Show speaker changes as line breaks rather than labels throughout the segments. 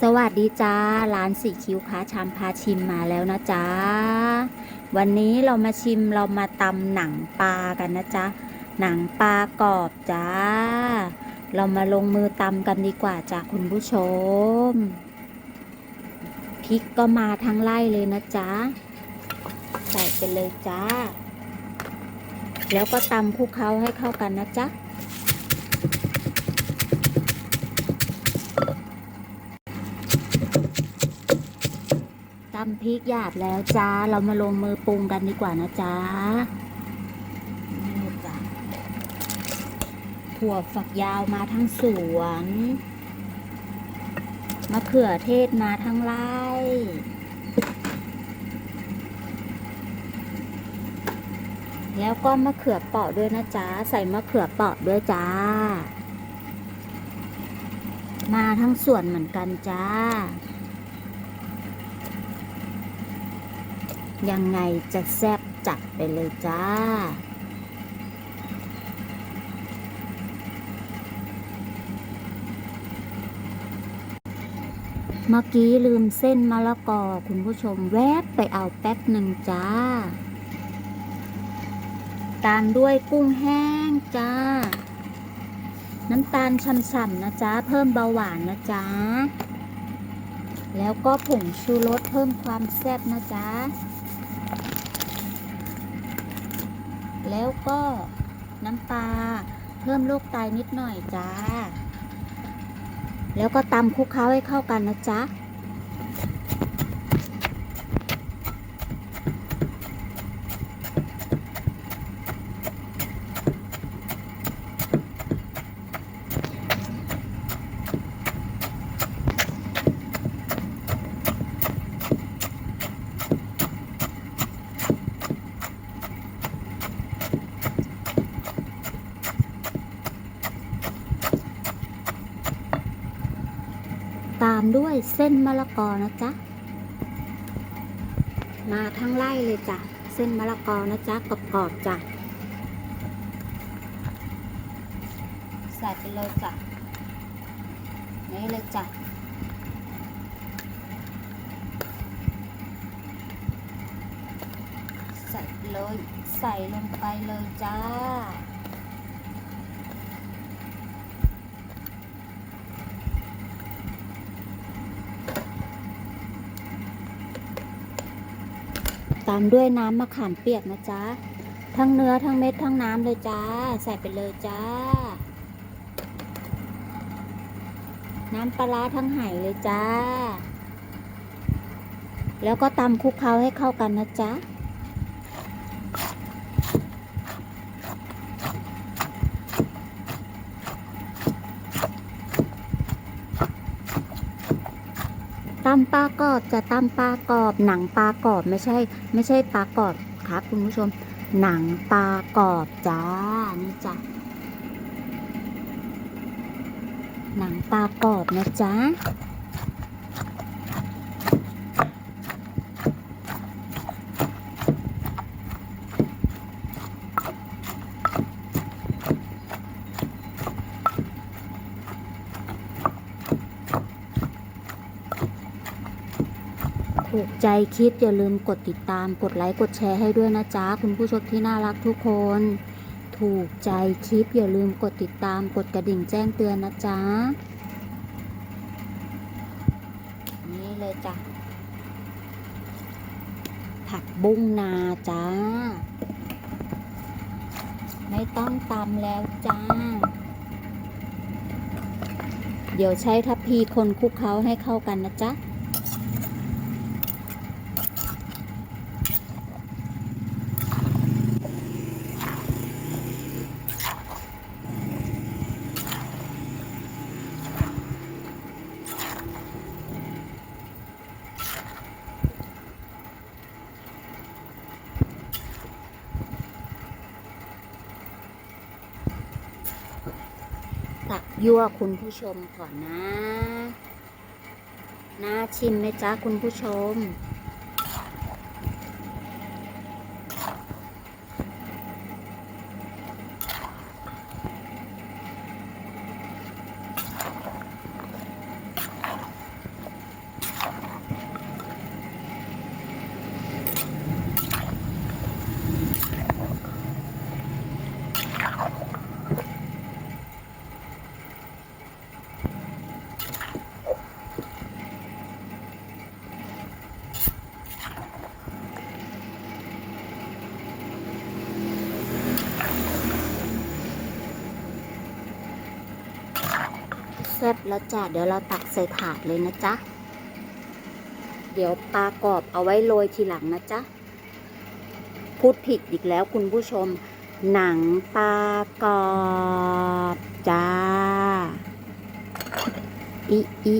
สวัสดีจ้า ร้านสีคิ้วค้าชามพาชิมมาแล้วนะจ๊ะ วันนี้เรามาชิมเรามาตำหนังปลากันนะจ๊ะ หนังปลากรอบจ้า เรามาลงมือตำกันดีกว่าจ้ะคุณผู้ชม พริกก็มาทั้งไล่เลยนะจ๊ะ ใส่ไปเลยจ้า แล้วก็ตำคลุกเคล้าให้เข้ากันนะจ๊ะ ตำพริกหยาบแล้วจ้า เรามาลงมือปรุงกันดีกว่านะจ๊ะนี่จ้ะถั่วฝักยาวมาทั้งสวนมะเขือเทศมาทั้งไร่แล้วก็มะเขือเปราะด้วยนะจ๊ะ ใส่มะเขือเปราะด้วยจ้า มาทั้งส่วนเหมือนกันจ้า ยังไงจะแซ่บจัดไปเลยจ้า เมื่อกี้ลืมเส้นมะละกอคุณผู้ชมแวบไปเอาแป๊บหนึ่งจ้า ตามด้วยกุ้งแห้งจ้า น้ำตาลฉ่ำๆนะจ๊ะเพิ่มเบาหวานนะจ๊ะแล้วก็ผงชูรสเพิ่มความแซ่บนะจ๊ะ แล้วก็น้ำปลาเพิ่มลูกไตนิดหน่อยจ้า แล้วก็ตำคลุกเคล้าให้เข้ากันนะจ๊ะ ด้วยเส้นมะละกอนะจ๊ะ มาทั้งไล่เลยจ้ะ เส้นมะละกอนะจ๊ะกรอบๆจ้ะ ใส่ไปเลยจ้ะ นี่เลยจ้ะใส่เลย ใส่ลงไปเลยจ้าามด้วยน้ำมะขามเปียกนะจ๊ะ ทั้งเนื้อทั้งเม็ดทั้งน้ำเลยจ้า ใส่ไปเลยจ้า น้ำปลาร้าทั้งไหเลยจ้า แล้วก็ตำคลุกเคล้าให้เข้ากันนะจ๊ะ ตำปลากรอบจะตำปลากรอบ หนังปลากรอบไม่ใช่ ไม่ใช่ปลากรอบครับคุณผู้ชม หนังปลากรอบจ้านี่จ้ะหนังปลากรอบนะจ๊ะ ถูกใจคลิปอย่าลืมกดติดตามกดไลค์กดแชร์ให้ด้วยนะจ๊ะ คุณผู้ชมที่น่ารักทุกคน ถูกใจคลิปอย่าลืมกดติดตามกดกระดิ่งแจ้งเตือนนะจ๊ะ นี่เลยจ้ะ ผักบุ้งนาจ้า ไม่ต้องตำแล้วจ้าเดี๋ยวใช้ทัพพีคนคลุกเคล้าให้เข้ากันนะจ๊ะ ตัก ยั่วคุณผู้ชมก่อนนะ น่าชิมไหมจ๊ะคุณผู้ชม ซ่บแล้วจ้ะเดี๋ยวเราตักใส่ถาดเลยนะจ๊ะ เดี๋ยวปลากรอบเอาไว้โรยทีหลังนะจ๊ะ พูดผิดอีกแล้วคุณผู้ชม หนังปลากรอบจ้าอิอิ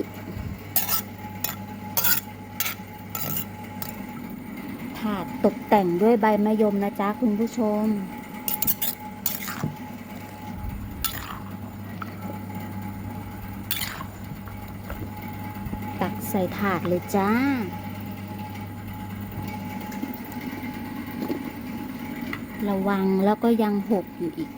ถาดตกแต่งด้วยใบมะยมนะจ๊ะคุณผู้ชม ใส่ถาดเลยจ้า ระวังแล้วก็ยังหกอยู่อีก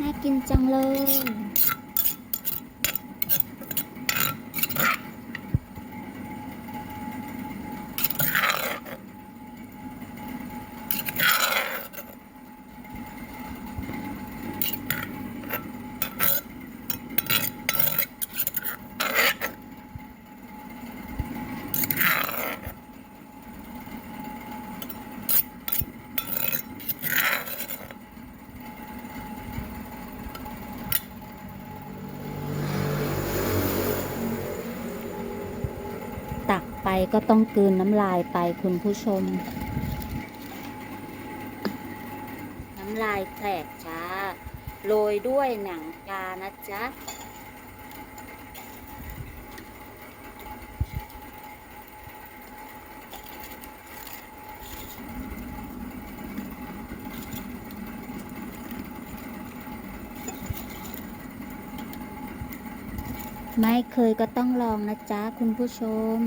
น่ากินจังเลย ตัก ไปก็ต้องกลืนน้ำลายไปคุณผู้ชม น้ำลายแตกจ้าโรยด้วยหนังกานะจ๊ะไม่เคยก็ต้องลองนะจ๊ะคุณผู้ชม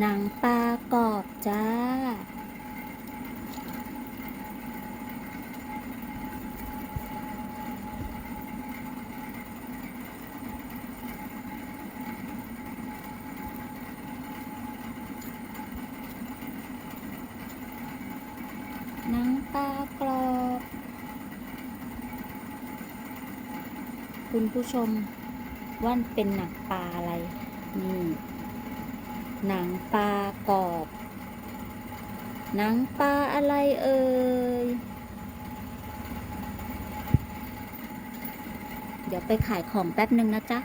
หนังปลากรอบจ้า หนังปลากรอบ คุณผู้ชมว่านเป็นหนังปลาอะไร นี่ หนังปลากรอบ หนังปลาอะไรเอ่ย เดี๋ยวไปขายของแป๊บหนึ่งนะจ๊ะ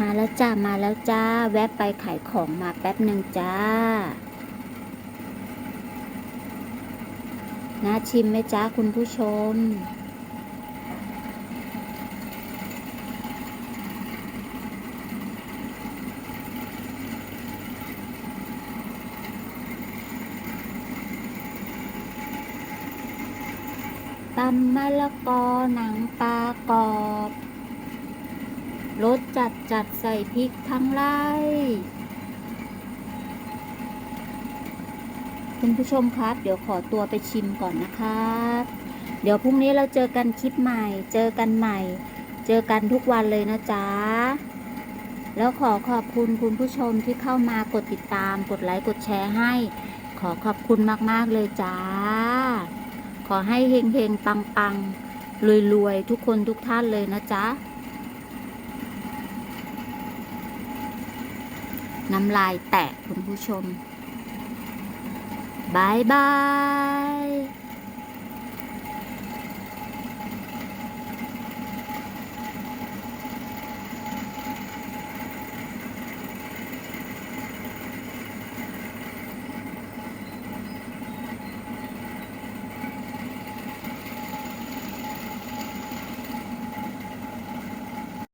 มาแล้วจ้า มาแล้วจ้า แวะไปขายของมาแป๊บหนึ่งจ้า น่าชิมไหมจ้าคุณผู้ชมำมะละกอหนังปลากรอบรสจัดจัดใส่พริกทั้งไร่คุณผู้ชมครับ เดี๋ยวขอตัวไปชิมก่อนนะครับ เดี๋ยวพรุ่งนี้เราเจอกันคลิปใหม่ เจอกันใหม่ เจอกันทุกวันเลยนะจ๊ะ แล้วขอขอบคุณคุณผู้ชมที่เข้ามากดติดตาม กดไลค์ กดแชร์ให้ ขอขอบคุณมาก ๆ เลยจ้า ขอให้เฮงเฮงปังปังรวยรวยทุกคนทุกท่านเลยนะจ๊ะ น้ำลายแตกคุณผู้ชมบายบาย